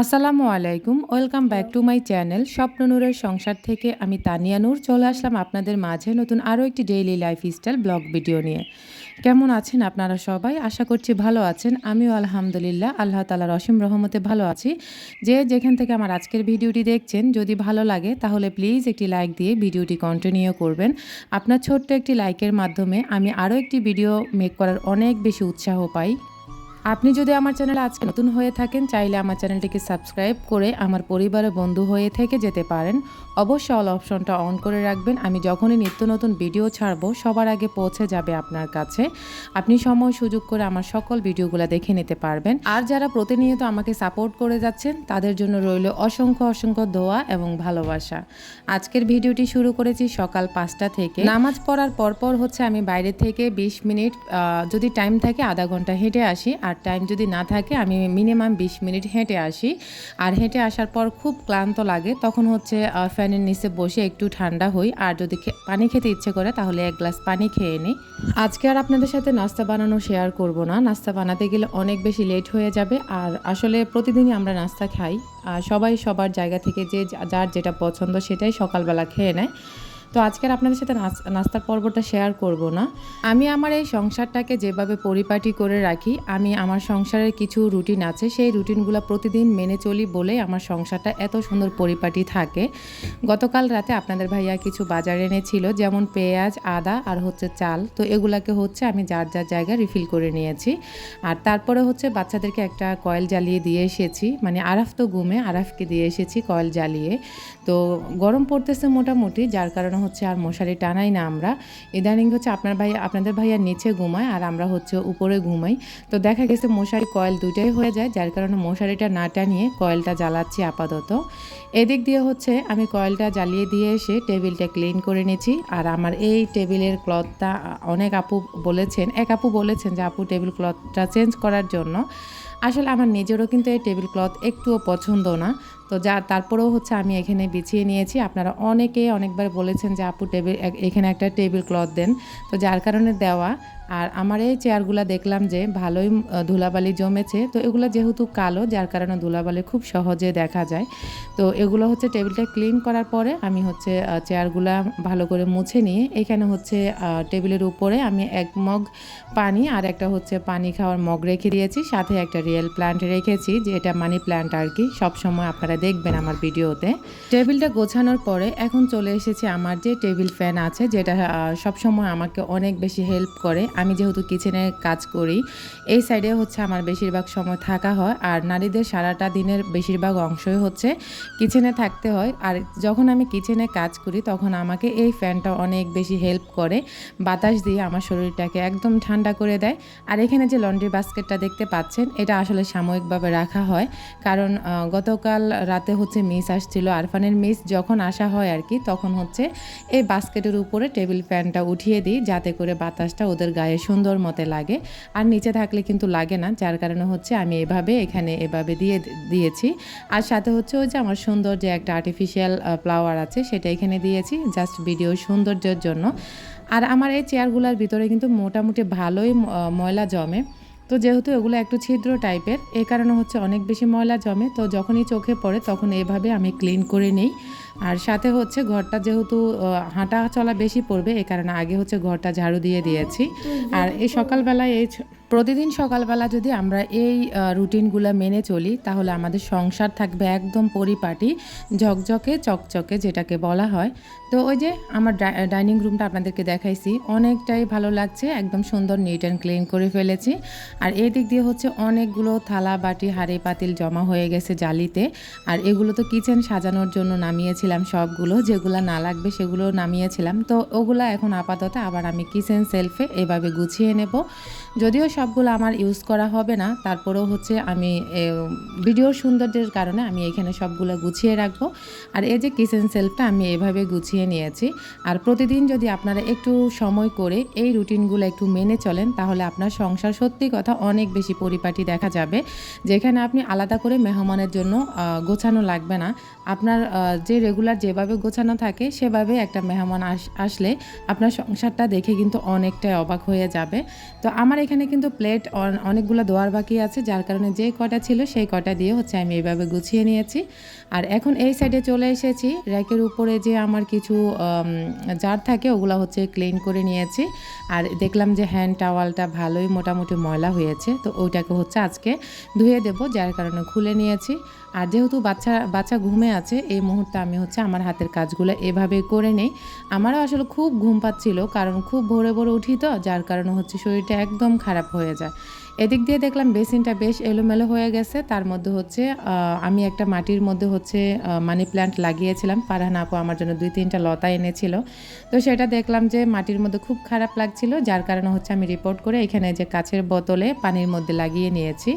আসসালামু আলাইকুম, welcome back to my channel স্বপ্ন নূরের সংসার থেকে আমি তানিয়া নূর। চলে আসলাম আপনাদের মাঝে নতুন আরও একটি ডেইলি লাইফস্টাইল ব্লগ ভিডিও নিয়ে। কেমন আছেন আপনারা সবাই? আশা করছি ভালো আছেন। আমিও আলহামদুলিল্লাহ, আল্লাহ তালার অসীম রহমতে ভালো আছি। যে যেখান থেকে আমার আজকের ভিডিওটি দেখছেন, যদি ভালো লাগে তাহলে প্লিজ একটি লাইক দিয়ে ভিডিওটি কন্টিনিউ করবেন। আপনার ছোট্ট একটি লাইকের মাধ্যমে আমি আরও একটি ভিডিও মেক করার অনেক বেশি উৎসাহ পাই। আপনি যদি আমার চ্যানেলে আজকে নতুন হয়ে থাকেন, চাইলে আমার চ্যানেলটিকে সাবস্ক্রাইব করে আমার পরিবারের বন্ধু হয়ে থেকে যেতে পারেন। অবশ্যই অল অপশনটা অন করে রাখবেন। আমি যখনই নিত্য নতুন ভিডিও ছাড়বো, সবার আগে পৌঁছে যাবে আপনার কাছে। আপনি সময় সুযোগ করে আমার সকল ভিডিওগুলো দেখে নিতে পারবেন। আর যারা প্রতিনিয়ত আমাকে সাপোর্ট করে যাচ্ছেন, তাদের জন্য রইল অসংখ্য অসংখ্য দোয়া এবং ভালোবাসা। আজকের ভিডিওটি শুরু করেছি সকাল পাঁচটা থেকে। নামাজ পড়ার পরপর হচ্ছে আমি বাইরে থেকে বিশ মিনিট যদি টাইম থাকে আধা ঘণ্টা হেঁটে আসি। আর টাইম যদি না থাকে, আমি মিনিমাম বিশ মিনিট হেঁটে আসি। আর হেঁটে আসার পর খুব ক্লান্ত লাগে, তখন হচ্ছে ফ্যানের নিচে বসে একটু ঠান্ডা হই। আর যদি পানি খেতে ইচ্ছে করে, তাহলে এক গ্লাস পানি খেয়ে নিই। আজকে আর আপনাদের সাথে নাস্তা বানানো শেয়ার করব না। নাস্তা বানাতে গেলে অনেক বেশি লেট হয়ে যাবে। আর আসলে প্রতিদিনই আমরা নাস্তা খাই। আর সবাই সবার জায়গা থেকে যে যার যেটা পছন্দ, সেটাই সকালবেলা খেয়ে নেয়। তো আজকের আপনাদের সাথে নাস- নাস্তার পর্বটা শেয়ার করব না। আমি আমার এই সংসারটাকে যেভাবে পরিপাটি করে রাখি, আমি আমার সংসারের কিছু রুটিন আছে, সেই রুটিনগুলো প্রতিদিন মেনে চলি বলে আমার সংসারটা এত সুন্দর পরিপাটি থাকে। গতকাল রাতে আপনাদের ভাইয়া কিছু বাজারে এনেছিল, যেমন পেঁয়াজ, আদা আর হচ্ছে চাল। তো এগুলাকে হচ্ছে আমি যার যার জায়গায় রিফিল করে নিয়েছি। আর তারপরে হচ্ছে বাচ্চাদেরকে একটা কয়েল জ্বালিয়ে দিয়ে এসেছি মানে আরাফ তো ঘুমে আরাফকে দিয়ে এসেছি কয়েল জ্বালিয়ে। তো গরম পড়তেছে মোটামুটি, যার কারণে হচ্ছে আর মশারি টানাই না আমরা। ইদানিং হচ্ছে আপনার ভাই, আপনাদের ভাইয়া নিচে ঘুমায় আর আমরা হচ্ছে উপরে ঘুমাই। তো দেখা গেছে মশারি কয়েল দুটাই হয়ে যায়, যার কারণে মশারিটা না টানিয়ে কয়েলটা জ্বালাচ্ছি আপাতত। এদিক দিয়ে হচ্ছে আমি কয়েলটা জ্বালিয়ে দিয়ে এসে টেবিলটা ক্লিন করে নিয়েছি। আর আমার এই টেবিলের ক্লথটা, অনেক আপু বলেছেন, এক আপু বলেছেন যে আপু টেবিল ক্লথটা চেঞ্জ করার জন্য। আসলে আমার নিজেরও কিন্তু এই টেবিল ক্লথ একটুও পছন্দ না। তো যা, তারপরেও হচ্ছে আমি এখানে বিছিয়ে নিয়েছি। আপনারা অনেকে অনেকবার বলেছেন যে, আপু, টেবিল এখানে একটা টেবিল ক্লথ দেন। তো যার কারণে দেওয়া। আর আমার এই চেয়ারগুলো দেখলাম যে, ভালোই ধুলাবালি জমেছে। তো এগুলো যেহেতু কালো, যার কারণে ধুলাবালি খুব সহজে দেখা যায়। তো এগুলো হচ্ছে টেবিলটা ক্লিন করার পরে আমি হচ্ছে চেয়ারগুলা ভালো করে মুছে নিয়ে, এখানে হচ্ছে টেবিলের উপরে আমি এক মগ পানি আর একটা হচ্ছে পানি খাওয়ার মগ রেখে দিয়েছি। সাথে একটা রিয়েল প্ল্যান্ট রেখেছি, যে এটা মানি প্ল্যান্ট আর কি। সবসময় আপনারা দেখবেন আমার ভিডিওতে। টেবিলটা গোছানোর পরে এখন চলে এসেছি আমার যে টেবিল ফ্যান আছে, যেটা সবসময় আমাকে অনেক বেশি হেল্প করে। আমি যেহেতু কিচেনে কাজ করি, এই সাইডে হচ্ছে আমার বেশিরভাগ সময় থাকা হয়। আর নারীদের সারাটা দিনের বেশিরভাগ অংশই হচ্ছে কিচেনে থাকতে হয়। আর যখন আমি কিচেনে কাজ করি, তখন আমাকে এই ফ্যানটা অনেক বেশি হেল্প করে। বাতাস দিয়ে আমার শরীরটাকে একদম ঠান্ডা করে দেয়। আর এখানে যে লন্ড্রি বাস্কেটটা দেখতে পাচ্ছেন, এটা আসলে সাময়িকভাবে রাখা হয়। কারণ গতকাল রাতে হচ্ছে মিস আসছিল। আরফানের মিস যখন আসা হয় আর কি, তখন হচ্ছে এই বাস্কেটের উপরে টেবিল ফ্যানটা উঠিয়ে দিই, যাতে করে বাতাসটা ওদের গায়ে সুন্দর মতে লাগে। আর নিচে থাকলে কিন্তু লাগে না, যার কারণে হচ্ছে আমি এভাবে এখানে এভাবে দিয়ে দিয়েছি। আর সাথে হচ্ছে ওই যে আমার সুন্দর যে একটা আর্টিফিশিয়াল ফ্লাওয়ার আছে, সেটা এখানে দিয়েছি জাস্ট ভিডিও সৌন্দর্যের জন্য। আর আমার এই চেয়ারগুলোর ভিতরে কিন্তু মোটামুটি ভালোই ময়লা জমে। তো যেহেতু এগুলো একটু ছিদ্র টাইপের, এ কারণে হচ্ছে অনেক বেশি ময়লা জমে, তো যখনই চোখে পড়ে তখন এভাবে আমি ক্লিন করে নিই। আর সাথে হচ্ছে ঘরটা যেহেতু হাঁটা চলা বেশি পড়বে এই কারণে আগে হচ্ছে ঘরটা ঝাড়ু দিয়ে দিয়েছি। আর এই সকালবেলায় এই প্রতিদিন সকালবেলা যদি আমরা এই রুটিনগুলো মেনে চলি, তাহলে আমাদের সংসার থাকবে একদম পরিপাটি, ঝকঝকে, চকচকে যেটাকে বলা হয়। তো ওই যে আমার ডাইনিং রুমটা আপনাদেরকে দেখাইছি, অনেকটাই ভালো লাগছে, একদম সুন্দর নিট অ্যান্ড ক্লিন করে ফেলেছি। আর এই দিক দিয়ে হচ্ছে অনেকগুলো থালা, বাটি, হাঁড়ি, পাতিল জমা হয়ে গেছে জালিতে। আর এগুলো তো কিচেন সাজানোর জন্য নামিয়েছিলাম সবগুলো, যেগুলো না লাগবে সেগুলো নামিয়েছিলাম। তো ওগুলো এখন আপাতত আবার আমি কিচেন সেলফে এভাবে গুছিয়ে নেব। যদিও সবগুলো আমার ইউজ করা হবে না, তারপরেও হচ্ছে আমি ভিডিওর সৌন্দর্যের কারণে আমি এখানে সবগুলো গুছিয়ে রাখব। আর এই যে কিচেন সেলফটা আমি এভাবে গুছিয়ে নিয়েছি। আর প্রতিদিন যদি আপনারা একটু সময় করে এই রুটিনগুলো একটু মেনে চলেন, তাহলে আপনার সংসার সত্যি কথা অনেক বেশি পরিপাটি দেখা যাবে। যেখানে আপনি আলাদা করে মেহমানের জন্য গোছানো লাগবে না। আপনার যে রেগুলার যেভাবে গোছানো থাকে, সেভাবে একটা মেহমান আস- আসলে আপনার সংসারটা দেখে কিন্তু অনেকটাই অবাক হয়ে যাবে। তো আমার এখানে কিন্তু প্লেট অনেকগুলো দোয়ার বাকি আছে, যার কারণে যে কটা ছিল সেই কটা দিয়ে হচ্ছে আমি এইভাবে গুছিয়ে নিয়েছি। আর এখন এই সাইডে চলে এসেছি, র্যাকের উপরে যে আমার কিছু জার থাকে, ওগুলো হচ্ছে ক্লিন করে নিয়েছি। আর দেখলাম যে হ্যান্ড টাওয়ালটা ভালোই মোটামুটি ময়লা হয়েছে, তো ওইটাকে হচ্ছে আজকে ধুয়ে দেব, যার কারণে খুলে নিয়েছি। আর যেহেতু বাচ্চা বাচ্চা ঘুমে আছে, এই মুহূর্তে আমি হচ্ছে আমার হাতের কাজগুলো এভাবে করে নেই। আমারও আসলে খুব ঘুম পাচ্ছিল, কারণ খুব ভোরে ভোরে উঠি তো, যার কারণে হচ্ছে শরীরটা একদম খারাপ হয়ে যায়। এদিক দিয়ে দেখলাম বেসিনটা বেশ এলোমেলো হয়ে গেছে। তার মধ্যে হচ্ছে আমি একটা মাটির মধ্যে হচ্ছে মানি প্ল্যান্ট লাগিয়েছিলাম। পারহান আপু আমার জন্য দুই তিনটা লতা এনেছিল। তো সেটা দেখলাম যে মাটির মধ্যে খুব খারাপ লাগছিল, যার কারণে হচ্ছে আমি রিপোর্ট করে এখানে যে কাছের বোতলে পানির মধ্যে লাগিয়ে নিয়েছি।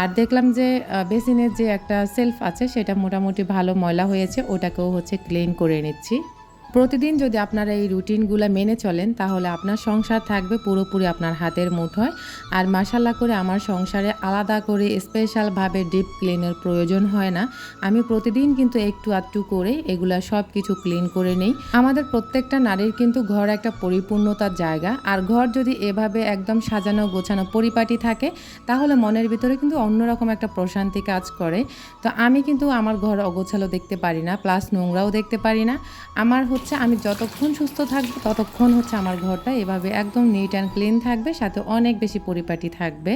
আর দেখলাম যে বেসিনের যে একটা সেলফ আছে, সেটা মোটামুটি ভালো ময়লা হয়েছে, ওটাকেও হচ্ছে ক্লিন করে নিচ্ছি। প্রতিদিন যদি আপনারা এই রুটিনগুলো মেনে চলেন, তাহলে আপনার সংসার থাকবে পুরোপুরি আপনার হাতের মুঠোয়। আর মাসাল্লা করে আমার সংসারে আলাদা করে স্পেশালভাবে ডিপ ক্লিনের প্রয়োজন হয় না। আমি প্রতিদিন কিন্তু একটু আধটু করে এগুলা সব কিছু ক্লিন করে নেই। আমাদের প্রত্যেকটা নারীর কিন্তু ঘর একটা পরিপূর্ণতার জায়গা। আর ঘর যদি এভাবে একদম সাজানো গোছানো পরিপাটি থাকে, তাহলে মনের ভিতরে কিন্তু অন্যরকম একটা প্রশান্তি কাজ করে। তো আমি কিন্তু আমার ঘর অগোছালো দেখতে পারি না প্লাস নোংরাও দেখতে পারি না। আমার হচ্ছে আমি যতক্ষণ সুস্থ থাকব, ততক্ষণ হচ্ছে আমার ঘরটা এভাবে একদম নিট অ্যান্ড ক্লিন থাকবে, সাথে অনেক বেশি পরিপাটি থাকবে।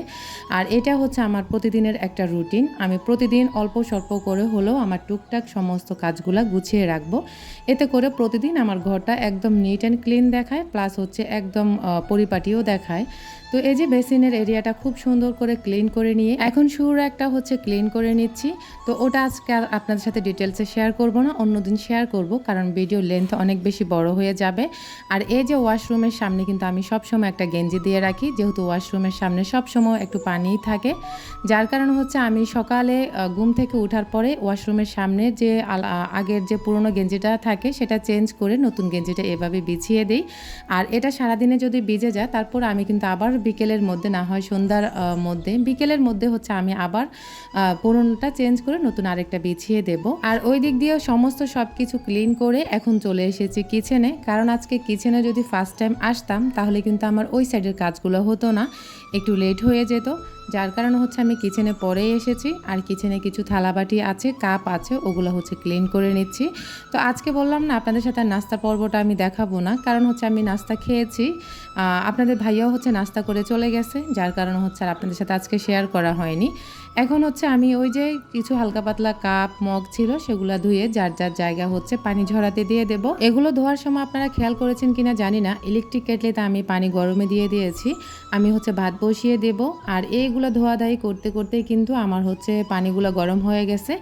আর এটা হচ্ছে আমার প্রতিদিনের একটা রুটিন আমি প্রতিদিন অল্প স্বল্প করে হলেও আমার টুকটাক সমস্ত কাজগুলো গুছিয়ে রাখব। এতে করে প্রতিদিন আমার ঘরটা একদম নিট অ্যান্ড ক্লিন দেখায় প্লাস হচ্ছে একদম পরিপাটিও দেখায়। তো এই যে বেসিনের এরিয়াটা খুব সুন্দর করে ক্লিন করে নিয়ে, এখন শুরু একটা হচ্ছে ক্লিন করে নিচ্ছি। তো ওটা আজকে আপনাদের সাথে ডিটেলসে শেয়ার করব না, অন্যদিন শেয়ার করব, কারণ ভিডিও লেন্থ অনেক বেশি বড় হয়ে যাবে। আর এই যে ওয়াশরুমের সামনে কিন্তু আমি সবসময় একটা গেঞ্জি দিয়ে রাখি, যেহেতু ওয়াশরুমের সামনে সবসময় একটু পানিই থাকে। যার কারণে হচ্ছে আমি সকালে ঘুম থেকে ওঠার পরে ওয়াশরুমের সামনে যে আগের যে পুরনো গেঞ্জিটা থাকে, সেটা চেঞ্জ করে নতুন গেঞ্জিটা এভাবে বিছিয়ে দিই। আর এটা সারাদিনে যদি ভিজে যায়, তারপর আমি কিন্তু আবার বিকেলের মধ্যে, না হয় সন্ধ্যার মধ্যে, বিকেলের মধ্যে হচ্ছে আমি আবার পুরনোটা চেঞ্জ করে নতুন আরেকটা বিছিয়ে দেব। আর ওই দিক দিয়ে সমস্ত সব কিছু ক্লিন করে এখন চলে এসেছি কিচেনে কারণ আজকে কিচেনে যদি ফার্স্ট টাইম আসতাম, তাহলে কিন্তু আমার ওই সাইডের কাজগুলো হতো না। একটু লেট হয়ে যেত। যার কারণে হচ্ছে আমি কিচেনে পরেই এসেছি। আর কিচেনে কিছু থালাবাটি আছে কাপ আছে, ওগুলো হচ্ছে ক্লিন করে নিচ্ছি। তো আজকে বললাম না, আপনাদের সাথে নাস্তা পর্বটা আমি দেখাবো না। কারণ হচ্ছে আমি নাস্তা খেয়েছি। আপনাদের ভাইয়াও হচ্ছে নাস্তা করে চলে গেছে। যার কারণে হচ্ছে আর আপনাদের সাথে আজকে শেয়ার করা হয়নি। এখন হচ্ছে আমি ওই যে কিছু হালকা পাতলা কাপ মগ ছিল, সেগুলো ধুয়ে যার যার জায়গা হচ্ছে পানি ঝরাতে দিয়ে দেব। এগুলো ধোয়ার সময় আপনারা খেয়াল করেছেন কিনা জানি না। ইলেকট্রিক কেটলিতে আমি পানি গরমে দিয়ে দিয়েছি। আমি হচ্ছে ভাত বসিয়ে দেব। আর এইগুলো ধোয়াধাই করতে করতেই কিন্তু আমার হচ্ছে পানিগুলো গরম হয়ে গেছে।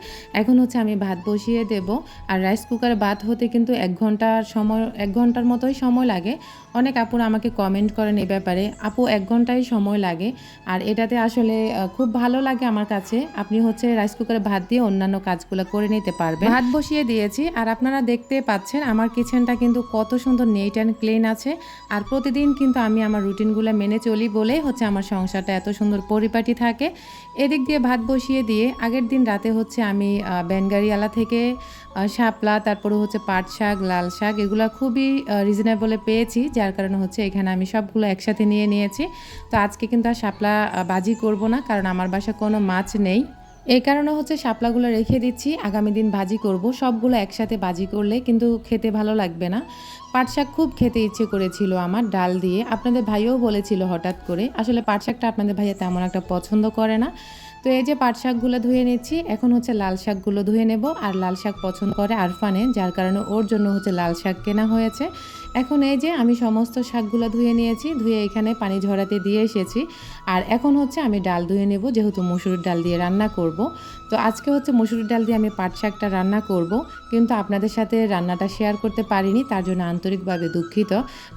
এখন হচ্ছে আমি ভাত বসিয়ে দেব। আর রাইস কুকারে ভাত হতে কিন্তু এক ঘণ্টার সময়, এক ঘণ্টার মতোই সময় লাগে। অনেক আপুরা আমাকে কমেন্ট করেন এ ব্যাপারে, আপু, এক ঘন্টাই সময় লাগে। আর এটাতে আসলে খুব ভালো লাগে আমার কাছে। আপনি হচ্ছে রাইস কুকারে ভাত দিয়ে অন্যান্য কাজগুলো করে নিতে পারবেন। ভাত বসিয়ে দিয়েছি। আর আপনারা দেখতে পাচ্ছেন আমার কিচেনটা কিন্তু কত সুন্দর নেট অ্যান্ড ক্লিন আছে। আর প্রতিদিন কিন্তু আমি আমার রুটিনগুলো মেনে চলি বলেই হচ্ছে আমার সংসারটা এত সুন্দর পরিপাটি থাকে। এদিক দিয়ে ভাত বসিয়ে দিয়ে আগের দিন রাতে হচ্ছে আমি ব্যানগাড়িয়ালা থেকে শাপলা, তারপরে হচ্ছে পাট শাক, লাল শাক এগুলো খুবই রিজনেবলে পেয়েছি। যার কারণে হচ্ছে এখানে আমি সবগুলো একসাথে নিয়ে নিয়েছি। তো আজকে কিন্তু আর শাপলা বাজি করব না কারণ আমার বাসায় কোনো মাছ নেই। এই কারণে হচ্ছে শাপলাগুলো রেখে দিচ্ছি। আগামী দিন ভাজি করব। সবগুলো একসাথে ভাজি করলে কিন্তু খেতে ভালো লাগবে না। পাট শাক খুব খেতে ইচ্ছে করেছিল আমার ডাল দিয়ে। আপনাদের ভাইও বলেছিল হঠাৎ করে। আসলে পাট শাকটা আপনাদের ভাইয়া তেমন একটা পছন্দ করে না। তো এই যে পাট শাকগুলো ধুয়ে নিচ্ছি। এখন হচ্ছে লাল শাকগুলো ধুয়ে নেব। আর লাল শাক পছন্দ করে আরফানে, যার কারণে ওর জন্য হচ্ছে লাল শাক কেনা হয়েছে। এখন এই যে আমি সমস্ত শাকগুলো ধুয়ে নিয়েছি, ধুয়ে এখানে পানি ঝরাতে দিয়ে এসেছি। আর এখন হচ্ছে আমি ডাল ধুয়ে নেব, যেহেতু মসুরির ডাল দিয়ে রান্না করব। তো আজকে হচ্ছে মসুরির ডাল দিয়ে আমি পাট শাকটা রান্না করব। কিন্তু আপনাদের সাথে রান্নাটা শেয়ার করতে পারিনি, তার জন্য আন্তরিকভাবে দুঃখিত।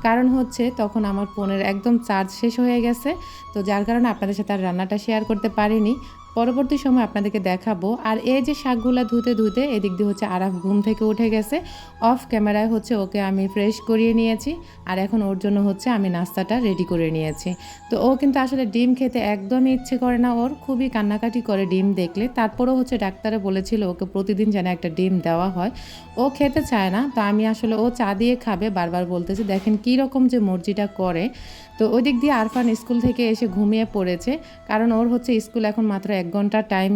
কারণ হচ্ছে তখন আমার ফোনের একদম চার্জ শেষ হয়ে গেছে। তো যার কারণে আপনাদের সাথে আর রান্নাটা শেয়ার করতে পারিনি। পরবর্তী সময় আপনাদেরকে দেখাবো। আর এই যে শাকগুলো ধুতে ধুতে এদিক দিয়ে হচ্ছে আরাফ ঘুম থেকে উঠে গেছে। অফ ক্যামেরায় হচ্ছে ওকে আমি ফ্রেশ করিয়ে নিয়েছি। আর এখন ওর জন্য হচ্ছে আমি নাস্তাটা রেডি করে নিয়েছি। তো ও কিন্তু আসলে ডিম খেতে একদমই ইচ্ছে করে না ওর। খুবই কান্নাকাটি করে ডিম দেখলে। তারপরেও হচ্ছে ডাক্তারে বলেছিল ওকে প্রতিদিন যেন একটা ডিম দেওয়া হয়। ও খেতে চায় না। তো আমি আসলে ও চা দিয়ে খাবে। বারবার বলতেছে, দেখেন কী রকম যে মর্জিটা করে। তো ওই দিক দিয়ে আরফান স্কুল থেকে এসে ঘুমিয়ে পড়েছে, কারণ ওর হচ্ছে স্কুল এখন মাত্র এক ঘণ্টা টাইম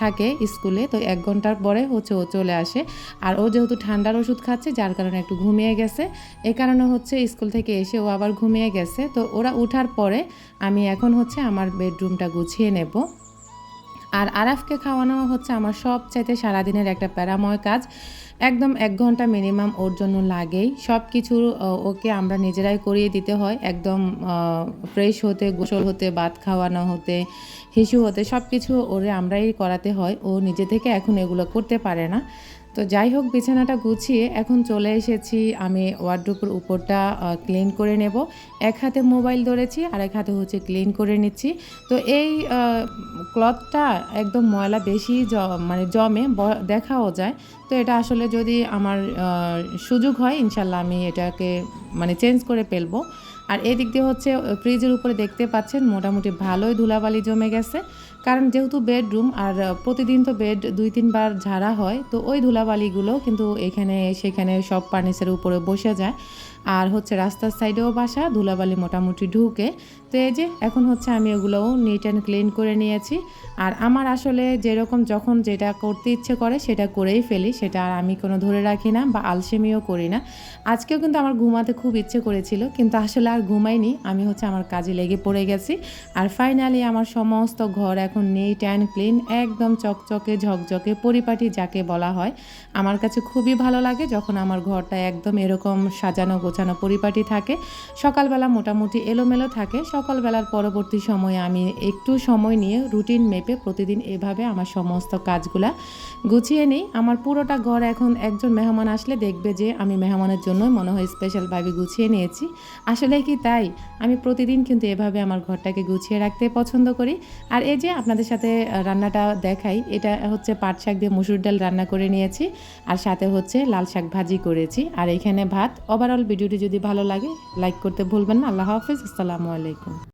থাকে স্কুলে, তো এক ঘণ্টার পরে হচ্ছে ও চলে আসে। আর ও যেহেতু ঠান্ডার ওষুধ খাচ্ছে, যার কারণে একটু ঘুমিয়ে গেছে। এ কারণে হচ্ছে স্কুল থেকে এসে ও আবার ঘুমিয়ে গেছে। তো ওরা উঠার পরে আমি এখন হচ্ছে আমার বেডরুমটা গুছিয়ে নেব। আর আরাফকে খাওয়ানো হচ্ছে আমার সব চাইতে সারাদিনের একটা প্যারাময় কাজ। একদম এক ঘণ্টা মিনিমাম ওর জন্য লাগেই। সব কিছু ওকে আমরা নিজেরাই করিয়ে দিতে হয়। একদম ফ্রেশ হতে, গোসল হতে, ভাত খাওয়ানো হতে, হিসু হতে সব কিছু ওরে আমরাই করাতে হয়। ও নিজে থেকে এখন এগুলো করতে পারে না। তো যাই হোক, বিছানাটা গুছিয়ে এখন চলে এসেছি। আমি ওয়ার্ড্রোপের উপরটা ক্লিন করে নেব। এক হাতে মোবাইল ধরেছি আর এক হাতে হচ্ছে ক্লিন করে নিচ্ছি। তো এই ক্লথটা একদম ময়লা বেশি মানে জমে দেখাও যায়। তো এটা আসলে যদি আমার সুযোগ হয়, ইনশাল্লাহ আমি এটাকে মানে চেঞ্জ করে ফেলব। আর এদিক দিয়ে হচ্ছে ফ্রিজের উপরে দেখতে পাচ্ছেন মোটামুটি ভালোই ধুলাবালি জমে গেছে। কারণ যেহেতু বেডরুম আর প্রতিদিন তো বেড দুই, তিনবার ঝাড়া হয়, তো ওই ধুলাবালিগুলো কিন্তু এখানে, সেখানে সব ফার্নিচারের উপরে বসে যায়। আর হচ্ছে রাস্তার সাইডেও বাসা, ধুলাবালি মোটামুটি ঢুকে। তো এই যে, এখন হচ্ছে আমি ওগুলোও নিট অ্যান্ড ক্লিন করে নিয়েছি। আর আমার আসলে যেরকম যখন যেটা করতে ইচ্ছে করে সেটা করেই ফেলি, সেটা আর আমি কোনো ধরে রাখি না বা আলসেমিও করি না। আজকেও কিন্তু আমার ঘুমাতে খুব ইচ্ছে করেছিল, কিন্তু আসলে আর ঘুমাইনি। আমি হচ্ছে আমার কাজে লেগে পড়ে গেছি। আর ফাইনালি আমার সমস্ত ঘর এখন নিট অ্যান্ড ক্লিন একদম চকচকে, ঝকঝকে, পরিপাটি যাকে বলা হয়। আমার কাছে খুবই ভালো লাগে যখন আমার ঘরটা একদম এরকম সাজানো গোছানো পরিপাটি থাকে, সকালবেলা মোটামুটি এলোমেলো থাকে, সকালবেলার পরবর্তী সময়ে আমি একটু সময় নিয়ে রুটিন মেপে প্রতিদিন এভাবে আমার সমস্ত কাজগুলা গুছিয়ে নিই। আমার পুরোটা ঘর এখন একজন মেহমান আসলে দেখবে যে আমি মেহমানের জন্য মনে হয় স্পেশালভাবে গুছিয়ে নিয়েছি। আসলে কি তাই? আমি প্রতিদিন কিন্তু এভাবে আমার ঘরটাকে গুছিয়ে রাখতে পছন্দ করি। আর এই যে আপনাদের সাথে রান্নাটা দেখাই, এটা হচ্ছে পাট শাক দিয়ে মুসুর ডাল রান্না করে নিয়েছি, আর সাথে হচ্ছে লাল শাক ভাজি করেছি। আর এখানে ভাত ওভারঅল ভিডিওটি যদি ভালো লাগে লাইক করতে ভুলবেন না। আল্লাহ হাফিজ আসসালামু আলাইকুম।